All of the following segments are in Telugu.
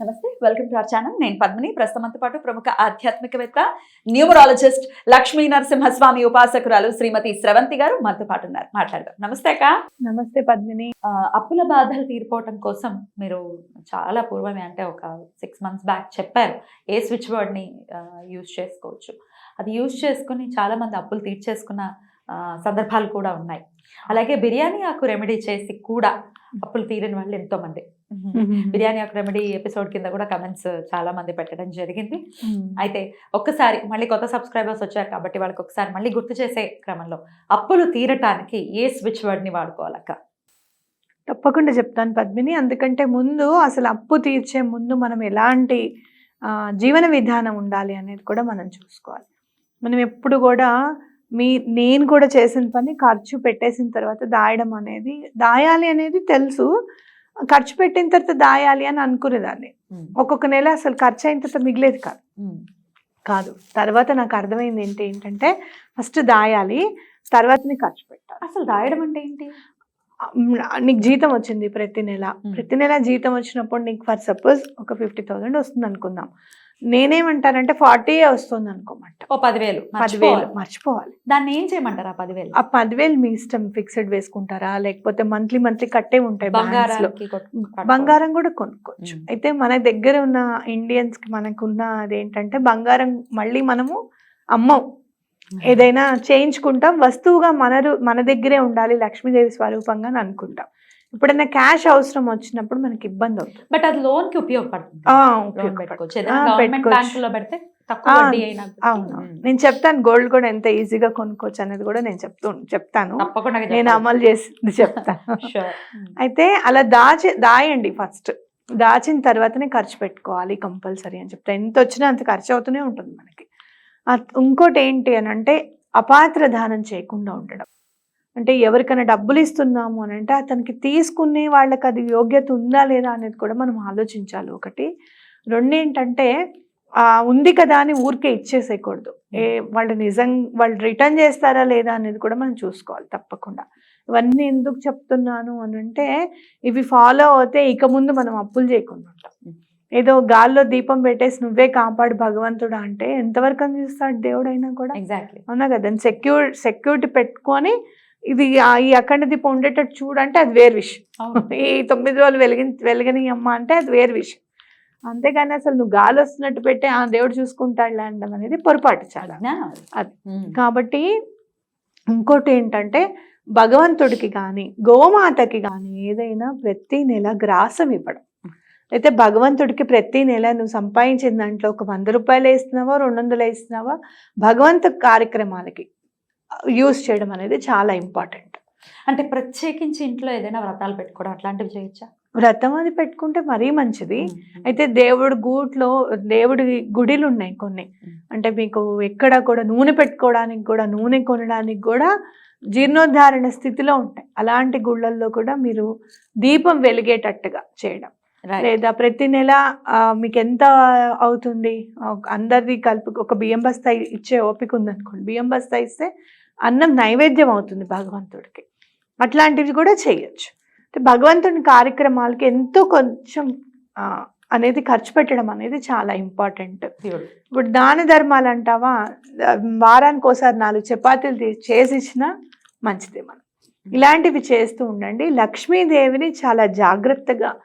నమస్తే వెల్కమ్ టు అవర్ ఛానల్. నేను పద్మిని. ప్రస్తుతంతో పాటు ప్రముఖ ఆధ్యాత్మికవేత్త న్యూమరాలజిస్ట్ లక్ష్మీ నరసింహస్వామి ఉపాసకురాలు శ్రీమతి స్రవంతి గారు మనతో పాటు ఉన్నారు. మాట్లాడదాం. నమస్తే అక్క. నమస్తే పద్మిని. అప్పుల బాధలు తీరిపోవటం కోసం మీరు చాలా పూర్వమే అంటే ఒక సిక్స్ మంత్స్ బ్యాక్ చెప్పారు ఏ స్విచ్ వర్డ్ని యూజ్ చేసుకోవచ్చు. అది యూజ్ చేసుకుని చాలా మంది అప్పులు తీర్చేసుకున్న సందర్భాలు కూడా ఉన్నాయి. అలాగే బిర్యానీ ఆకు రెమెడీ చేసి కూడా అప్పులు తీరని వాళ్ళు ఎంతో మంది బిర్యానీ ఆకు రెమెడీ ఎపిసోడ్ కింద కూడా కమెంట్స్ చాలా మంది పెట్టడం జరిగింది. అయితే ఒక్కసారి మళ్ళీ కొత్త సబ్స్క్రైబర్స్ వచ్చారు కాబట్టి వాళ్ళకి ఒకసారి మళ్ళీ గుర్తు చేసే క్రమంలో అప్పులు తీరటానికి ఏ స్విచ్ వర్డ్ని వాడుకోవాలక్క? తప్పకుండా చెప్తాను పద్మిని. అందుకంటే ముందు అసలు అప్పు తీర్చే ముందు మనం ఎలాంటి జీవన విధానం ఉండాలి అనేది కూడా మనం చూసుకోవాలి. మనం ఎప్పుడు కూడా మీ నేను కూడా చేసిన పని ఖర్చు పెట్టేసిన తర్వాత దాయడం అనేది దాయాలి అనేది తెలుసు. ఖర్చు పెట్టిన తర్వాత దాయాలి అని అనుకునేదాన్ని. ఒక్కొక్క నెల అసలు ఖర్చు అయిన తర్వాత మిగిలేదు కాదు. కాదు. తర్వాత నాకు అర్థమైంది ఏంటి ఏంటంటే ఫస్ట్ దాయాలి తర్వాతనే ఖర్చు పెట్టాలి. అసలు దాయడం అంటే ఏంటి? నీకు జీతం వచ్చింది ప్రతి నెల. ప్రతి నెల జీతం వచ్చినప్పుడు నీకు ఫర్ సపోజ్ ఒక ఫిఫ్టీ థౌసండ్ వస్తుంది అనుకుందాం. నేనేమంటానంటే ఫార్టీ వస్తుంది అనుకోమంట. ఓ పదివేలు. పదివేలు మర్చిపోవాలి. దాన్ని ఏం చేయమంటారు ఆ పదివేలు? ఆ పదివేలు మీ ఇష్టం ఫిక్స్డ్ వేసుకుంటారా? లేకపోతే మంత్లీ మంత్లీ కట్టే ఉంటాయి కట్టుకోవాలి. బంగారం కూడా కొనుక్కోవచ్చు. అయితే మన దగ్గర ఉన్న ఇండియన్స్కి మనకున్న అదేంటంటే బంగారం మళ్ళీ మనము అమ్మం. ఏదైనా చేయించుకుంటాం. వస్తువుగా మన రు- మన దగ్గరే ఉండాలి లక్ష్మీదేవి స్వరూపంగా అని అనుకుంటాం. ఎప్పుడైనా క్యాష్ అవసరం వచ్చినప్పుడు మనకి ఇబ్బంది అవుతుంది బట్ అది లోన్కి ఉపయోగపడుతుంది నేను చెప్తాను గోల్డ్ కూడా ఎంత ఈజీగా కొనుక్కోవచ్చు అనేది కూడా నేను చెప్తూ చెప్తాను. నేను అమలు చేసింది చెప్తాను. అయితే అలా దాచి దాయండి ఫస్ట్. దాచిన తర్వాతనే ఖర్చు పెట్టుకోవాలి కంపల్సరీ అని చెప్తా. ఎంత వచ్చినా అంత ఖర్చు అవుతూనే ఉంటుంది మనకి. ఇంకోటి ఏంటి అని అంటే అపాత్ర దానం చేయకుండా ఉండడం. అంటే ఎవరికైనా డబ్బులు ఇస్తున్నాము అని అంటే అతనికి తీసుకునే వాళ్ళకి అది యోగ్యత ఉందా లేదా అనేది కూడా మనం ఆలోచించాలి ఒకటి. రెండు ఏంటంటే ఆ, ఉంది కదా అని ఊరికే ఇచ్చేసేయకూడదు. ఏ వాళ్ళు నిజం వాళ్ళు రిటర్న్ చేస్తారా లేదా అనేది కూడా మనం చూసుకోవాలి తప్పకుండా. ఇవన్నీ ఎందుకు చెప్తున్నాను అని అంటే ఇవి ఫాలో అవుతే ఇక ముందు మనం అప్పులు చేయకుండా ఉంటాం. ఏదో గాల్లో దీపం పెట్టేసి నువ్వే కాపాడు భగవంతుడు అంటే ఎంతవరకు అందిస్తాడు దేవుడైనా కూడా? ఎగ్జాక్ట్లీ అవునా కదా? సెక్యూర్ సెక్యూరిటీ పెట్టుకొని ఇది ఈ అఖండ దీపం ఉండేటట్టు చూడంటే అది వేరు విషయం. ఈ తొమ్మిది రోజులు వెలిగి వెలగని అమ్మ అంటే అది వేరు విషయం. అంతేగాని అసలు నువ్వు గాలి వస్తున్నట్టు పెట్టి ఆ దేవుడు చూసుకుంటాడు అనడం అనేది పొరపాటు చాలా. అది. కాబట్టి ఇంకోటి ఏంటంటే భగవంతుడికి కానీ గోమాతకి కానీ ఏదైనా ప్రతి నెల గ్రాసం ఇవ్వడం. అయితే భగవంతుడికి ప్రతి నెల నువ్వు సంపాదించిన దాంట్లో ఒక వంద రూపాయలు వేస్తున్నావా రెండు వందలు వేస్తున్నావా భగవంతు కార్యక్రమాలకి. యూస్ చేయడం అనేది చాలా ఇంపార్టెంట్. అంటే ప్రత్యేకించి ఇంట్లో ఏదైనా వ్రతాలు పెట్టుకోవడం అట్లాంటివి చేయొచ్చా? వ్రతం అది పెట్టుకుంటే మరీ మంచిది. అయితే దేవుడు గూట్లో దేవుడి గుడిలు ఉన్నాయి కొన్ని అంటే మీకు ఎక్కడ కూడా నూనె పెట్టుకోవడానికి కూడా నూనె కొనడానికి కూడా జీర్ణోద్ధారణ స్థితిలో ఉంటాయి. అలాంటి గుళ్ళల్లో కూడా మీరు దీపం వెలిగేటట్టుగా చేయడం. లేదా ప్రతి నెల మీకు ఎంత అవుతుంది? అందరిది కలిపి ఒక బియ్యం బస్తా ఇచ్చే ఓపిక ఉందనుకోండి. బియ్యం బస్తా ఇస్తే అన్నం నైవేద్యం అవుతుంది భగవంతుడికి. అట్లాంటివి కూడా చేయొచ్చు. అంటే భగవంతుని కార్యక్రమాలకి ఎంతో కొంచెం అనేది ఖర్చు పెట్టడం అనేది చాలా ఇంపార్టెంట్. ఇప్పుడు దాన ధర్మాలు అంటావా? వారానికి ఒకసారి నాలుగు చపాతీలు తీ- చేసి ఇచ్చినా మంచిదే మనం. ఇలాంటివి చేస్తూ ఉండండి. లక్ష్మీదేవిని చాలా జాగ్రత్తగా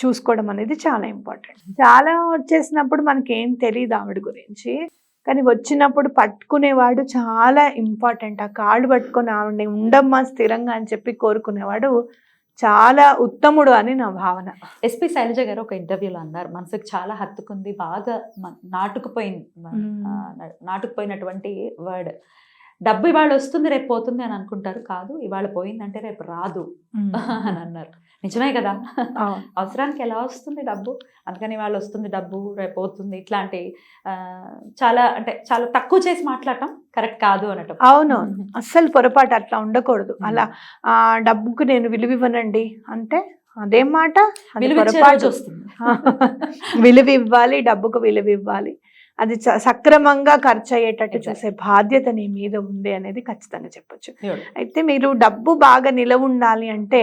చూసుకోవడం అనేది చాలా ఇంపార్టెంట్. చాలా వచ్చేసినప్పుడు మనకి ఏం తెలియదు ఆవిడ గురించి. కానీ వచ్చినప్పుడు పట్టుకునేవాడు చాలా ఇంపార్టెంట్. ఆ కాళ్ళు పట్టుకొని ఆవిడని ఉండమ్మా స్థిరంగా అని చెప్పి కోరుకునేవాడు చాలా ఉత్తముడు అని నా భావన. ఎస్పి శైలజ గారు ఒక ఇంటర్వ్యూలో అన్నారు మనసుకు చాలా హత్తుకుంది బాగా నాటుకుపోయింది నాటుకుపోయినటువంటి వర్డ్. డబ్బు ఇవాళ వస్తుంది రేపు పోతుంది అని అనుకుంటారు. కాదు ఇవాళ పోయిందంటే రేపు రాదు అని అన్నారు. నిజమే కదా. అవసరానికి ఎలా వస్తుంది డబ్బు? అందుకని వాళ్ళు వస్తుంది డబ్బు రేపు పోతుంది ఇట్లాంటి చాలా అంటే చాలా తక్కువ చేసి మాట్లాడటం కరెక్ట్ కాదు అనటం. అవును. అస్సలు పొరపాటు అట్లా ఉండకూడదు. అలా ఆ డబ్బుకు నేను విలువ ఇవ్వనండి అంటే అదేం మాట విలువ ఇవ్వాలి డబ్బుకు విలువ ఇవ్వాలి అది సక్రమంగా ఖర్చు అయ్యేటట్టు. చూసే బాధ్యత నీ మీద ఉంది అనేది ఖచ్చితంగా చెప్పొచ్చు. అయితే మీరు డబ్బు బాగా నిలవ ఉండాలి అంటే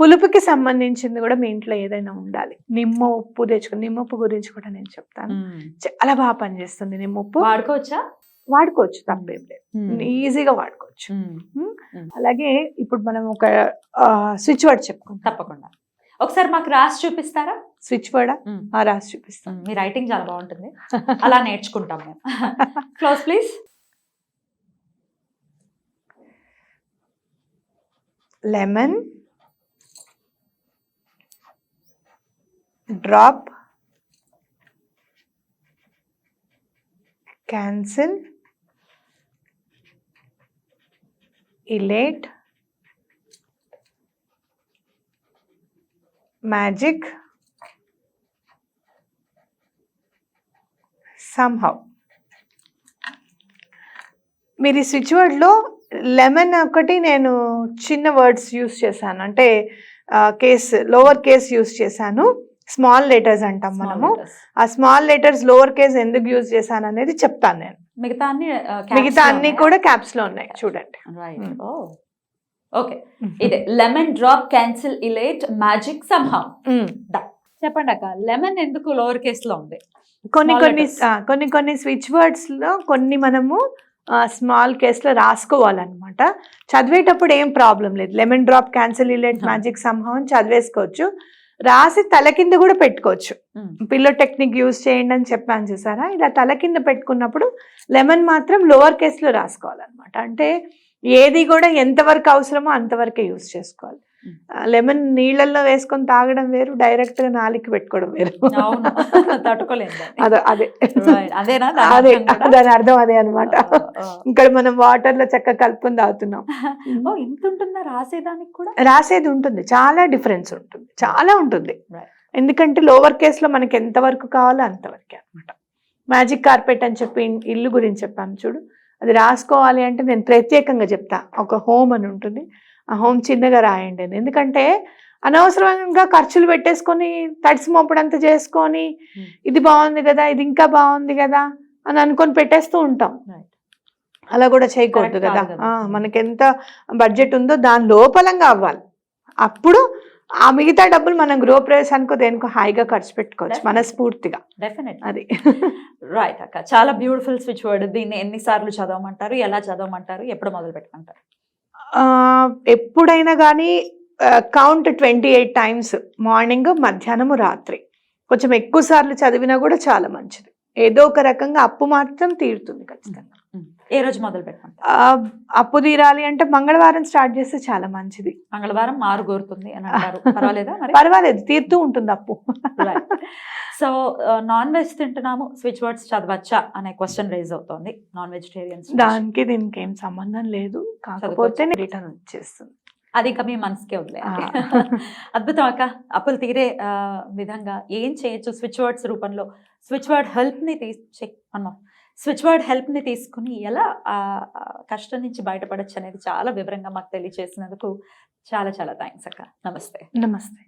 పులుపుకి సంబంధించింది కూడా మీ ఇంట్లో ఏదైనా ఉండాలి. నిమ్మ ఉప్పు తెచ్చుకుని నిమ్మ ఉప్పు గురించి కూడా నేను చెప్తాను. చాలా బాగా పనిచేస్తుంది నిమ్మ ఉప్పు. వాడుకోవచ్చా? వాడుకోవచ్చు తప్పేం లేదు. ఈజీగా వాడుకోవచ్చు. అలాగే ఇప్పుడు మనం ఒక స్విచ్ వర్డ్ చెప్పుకుంటాం. తప్పకుండా. ఒకసారి మాకు రాసి చూపిస్తారా? Switch word? మ్మ్. రాసి చూపిస్తాం. మీ రైటింగ్ చాలా బాగుంటుంది. అలా నేర్చుకుంటాం మేము. Close please lemon drop cancel elate magic somehow మీరు ఈ స్విచ్ వర్డ్లో లెమన్ ఒకటి నేను చిన్న వర్డ్స్ యూస్ చేశాను. అంటే కేస్ లోవర్ కేస్ యూస్ చేశాను. స్మాల్ లెటర్స్ అంటాం మనము. ఆ స్మాల్ లెటర్స్ లోవర్ కేస్ ఎందుకు యూజ్ చేశాను అనేది చెప్తాను నేను. మిగతా అన్ని మిగతా అన్ని కూడా క్యాప్స్లో ఉన్నాయి. చూడండి. ఓకే ఇదే lemon drop cancel elate magic somehow మ్మ్. చెప్పండి అక్క లెమన్ ఎందుకు లోవర్ కేస్లో ఉంది? కొన్ని కొన్ని కొన్ని కొన్ని స్విచ్ వర్డ్స్లో కొన్ని మనము స్మాల్ కేస్లో రాసుకోవాలన్నమాట. చదివేటప్పుడు ఏం ప్రాబ్లం లేదు. Lemon drop cancel elate. Magic అని చదివేసుకోవచ్చు. రాసి తల కింద కూడా పెట్టుకోవచ్చు. పిల్లో టెక్నిక్ యూజ్ చేయండి అని చెప్పాను చూసారా? ఇలా తల కింద పెట్టుకున్నప్పుడు లెమన్ మాత్రం లోవర్ కేస్లో రాసుకోవాలన్నమాట. అంటే ఏది కూడా ఎంతవరకు అవసరమో అంతవరకే యూజ్ చేసుకోవాలి. లెమన్ నీళ్ళల్లో వేసుకొని తాగడం వేరు డైరెక్ట్గా నాలికి పెట్టుకోవడం వేరు. తట్టుకోలేదు. అదే అదే. అదేనా దాని అదే అర్థం కూడా? దాని అర్థం అదే అనమాట. ఇక్కడ మనం వాటర్లో చక్కగా కలుపుకొని తాగుతున్నాం. ఓ ఇంత ఉంటుందా రాసేదానికి కూడా? రాసేది ఉంటుంది. చాలా డిఫరెన్స్ ఉంటుంది. చాలా ఉంటుంది. ఎందుకంటే లోవర్ కేస్లో మనకి ఎంత వరకు కావాలో అంతవరకే అనమాట మ్యాజిక్ కార్పెట్ అని చెప్పి ఇల్లు గురించి చెప్పాను చూడు. అది రాసుకోవాలి అంటే నేను ప్రత్యేకంగా చెప్తా. ఒక హోమ్ అని ఉంటుంది. హోమ్ చిన్నగా రాయండి ఎందుకంటే అనవసరంగా ఖర్చులు పెట్టేసుకొని తడిసి మోపడంతా చేసుకొని Hmm. ఇది బాగుంది కదా ఇది ఇంకా బాగుంది కదా అని అనుకొని పెట్టేస్తూ ఉంటాం. అలా కూడా చేయకూడదు కదా. కాదు కదా. ఆ, మనకి ఎంత బడ్జెట్ ఉందో దాని లోపలంగా అవ్వాలి. అప్పుడు ఆ మిగతా డబ్బులు మనం గృహ ప్రవేశానికో దేనికో హాయిగా ఖర్చు పెట్టుకోవచ్చు. మనస్ఫూర్తిగా. డెఫినెట్ అది. రైట్ అక్క. చాలా బ్యూటిఫుల్ స్విచ్ వర్డ్ దీన్ని ఎన్నిసార్లు చదవమంటారు ఎలా చదవమంటారు ఎప్పుడు మొదలు పెట్టమంటారు ఎప్పుడైనా కానీ count twenty eight times morning మధ్యాహ్నము రాత్రి. కొంచెం ఎక్కువ సార్లు చదివినా కూడా చాలా మంచిది. ఏదో ఒక రకంగా అప్పు మాత్రం తీరుతుంది ఖచ్చితంగా. ఏ రోజు మొదలు పెట్టమంటారు అప్పు తీరాలి అంటే మంగళవారం స్టార్ట్ చేస్తే చాలా మంచిది. మంగళవారం మారు కోరుతుంది అని అంటారు. పర్వాలేదా పర్వాలేదు తీరుతూ ఉంటుంది అప్పు. సో నాన్ వెజ్ తింటున్నాము స్విచ్ వర్డ్స్ చదవచ్చా అనే క్వశ్చన్ రైజ్ అవుతోంది. నాన్ వెజిటేరియన్స్ దానికి దీనికి ఏం సంబంధం లేదు. కాకపోతే రిటర్న్ వచ్చేస్తుంది. అది ఇంకా మీ మనసుకే వదిలే. అద్భుతం అక్క. అప్పులు తీరే విధంగా ఏం చేయొచ్చు? స్విచ్ వర్డ్స్ రూపంలో. స్విచ్ వర్డ్ హెల్ప్ని తీసి స్విచ్ బోర్డ్ హెల్ప్ని తీసుకుని ఎలా ఆ ఆ కష్టం నుంచి బయటపడొచ్చు అనేది చాలా వివరంగా మాకు తెలియజేసినందుకు చాలా చాలా థ్యాంక్స్ అక్క. నమస్తే. నమస్తే.